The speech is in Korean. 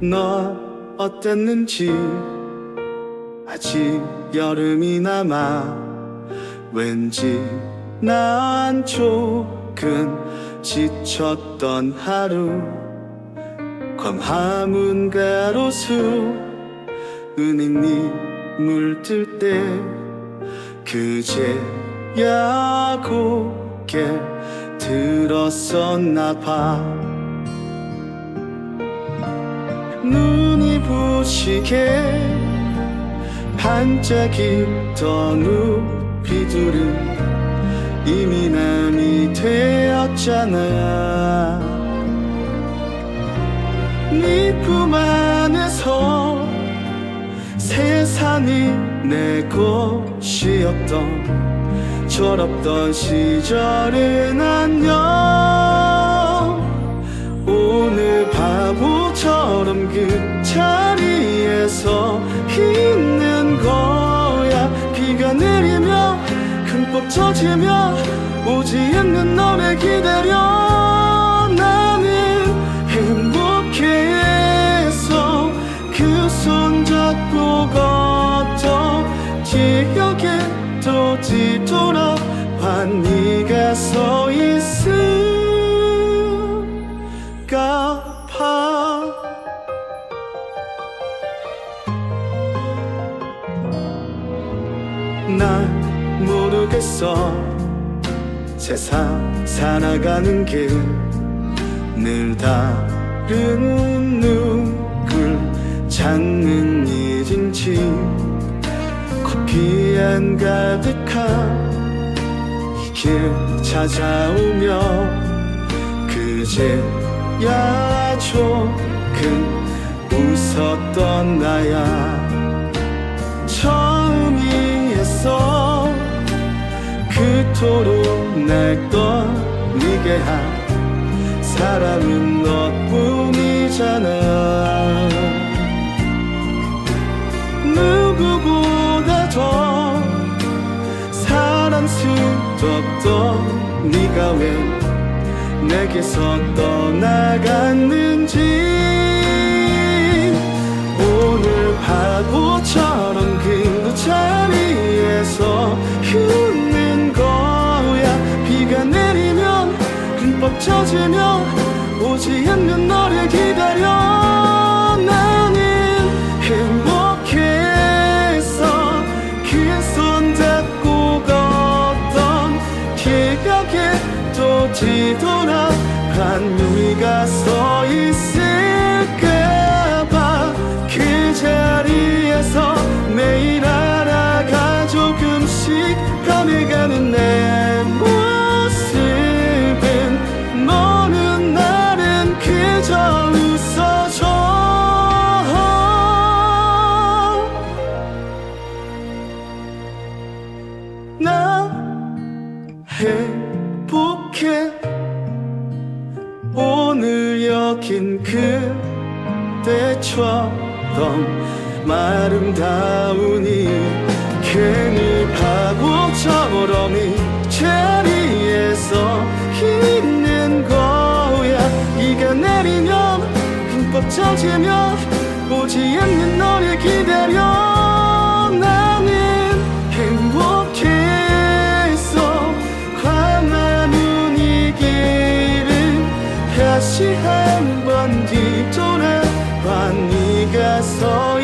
너 어땠는지 아직 여름이 남아 왠지 난 조금 지쳤던 하루 광화문 가로수 은행잎 물들 때 그제야 고개 들었었나 봐 눈이 부시게 반짝이던 우리들은 이미 남이 되었잖아. 네 품 안에서 세상이 내 것이었던 철없던 시절은 안녕 젖으며 오지 않는 너를 기다려 나는 행복해서 그 손 잡고 걷던 기억에 또 뒤돌아봐 네가 서 있을까 봐. 난 모르겠어. 세상 살아가는 길 늘 다른 누굴 찾는 일인지 커피 안 가득한 이 길 찾아오며 그제야 조금 웃었던 나야 그토록 날 떨리게 한 사람은 너뿐이잖아. 누구보다 더 사랑스럽던 네가 왜 내게서 떠나갔는지 오늘 바보처럼 젖으며 오지 않는 너를 기다려. 나는 행복해서 그손 잡고 걷던 기억에 또 뒤돌아봐 네가 서 있을 행복해. 오늘 여긴 그때처럼 아름다우니 괜히 바보처럼 이 자리에서 있는 거야. 비가 내리면 흠뻑 젖으며 오지 않는 너를 기다려 한번 뒤돌아봐 네가 서